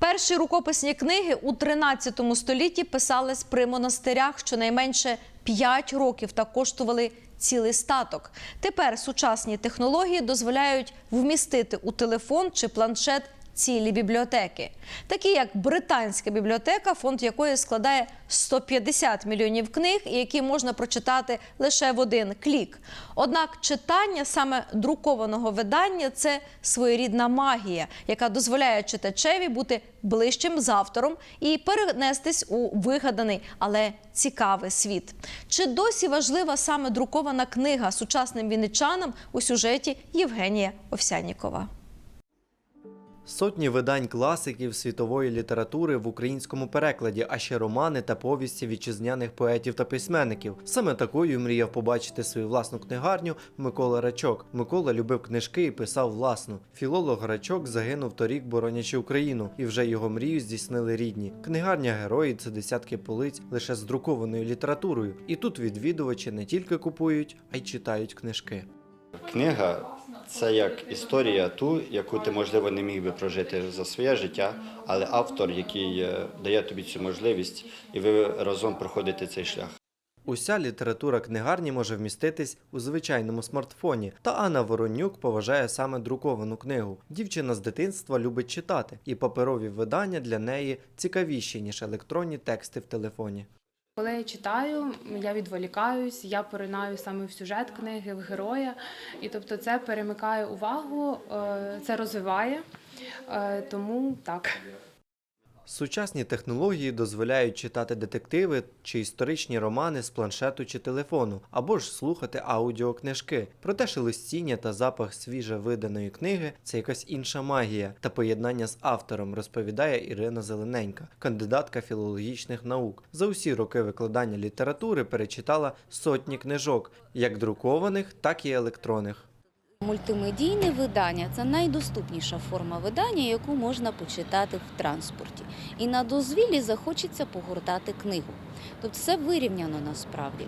Перші рукописні книги у 13 столітті писались при монастирях щонайменше 5 років та коштували цілий статок. Тепер сучасні технології дозволяють вмістити у телефон чи планшет цілі бібліотеки, такі як британська бібліотека, фонд якої складає 150 мільйонів книг, які можна прочитати лише в один клік. Однак читання саме друкованого видання це своєрідна магія, яка дозволяє читачеві бути ближчим з автором і перенестись у вигаданий, але цікавий світ. Чи досі важлива саме друкована книга сучасним вінничанам у сюжеті Євгенія Овсянікова? Сотні видань класиків світової літератури в українському перекладі, а ще романи та повісті вітчизняних поетів та письменників. Саме такою мріяв побачити свою власну книгарню Микола Рачок. Микола любив книжки і писав власну. Філолог Рачок загинув торік, боронячи Україну, і вже його мрію здійснили рідні. Книгарня герої це десятки полиць лише з друкованою літературою. І тут відвідувачі не тільки купують, а й читають книжки. Книга це як історія ту, яку ти, можливо, не міг би прожити за своє життя, але автор, який е, дає тобі цю можливість, і ви разом проходите цей шлях. Уся література книгарні може вміститись у звичайному смартфоні. Та Анна Воронюк поважає саме друковану книгу. Дівчина з дитинства любить читати, і паперові видання для неї цікавіші ніж електронні тексти в телефоні. Коли я читаю, я відволікаюсь, я поринаю саме в сюжет книги, в героя, і тобто це перемикає увагу, е, це розвиває. Е, Тому так. Сучасні технології дозволяють читати детективи чи історичні романи з планшету чи телефону, або ж слухати аудіокнижки. Проте шелестіння та запах свіже виданої книги це якась інша магія та поєднання з автором, розповідає Ірина Зелененька, кандидатка філологічних наук. За усі роки викладання літератури перечитала сотні книжок, як друкованих, так і електронних. Мультимедійне видання це найдоступніша форма видання, яку можна почитати в транспорті. І на дозвіллі захочеться погортати книгу. Тобто все вирівняно насправді.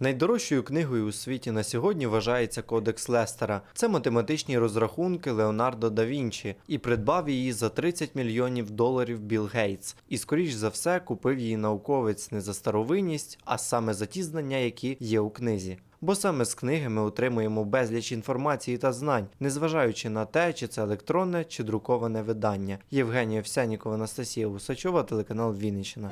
Найдорожчою книгою у світі на сьогодні вважається Кодекс Лестера. Це математичні розрахунки Леонардо да Вінчі, і придбав її за 30 мільйонів доларів Білл Гейтс. І, скоріш за все, купив її науковець не за старовинність, а саме за ті знання, які є у книзі. Бо саме з книги ми отримуємо безліч інформації та знань, незважаючи на те, чи це електронне чи друковане видання. Євгенія Овсянікова, Анастасія Усачова, телеканал Вінниччина.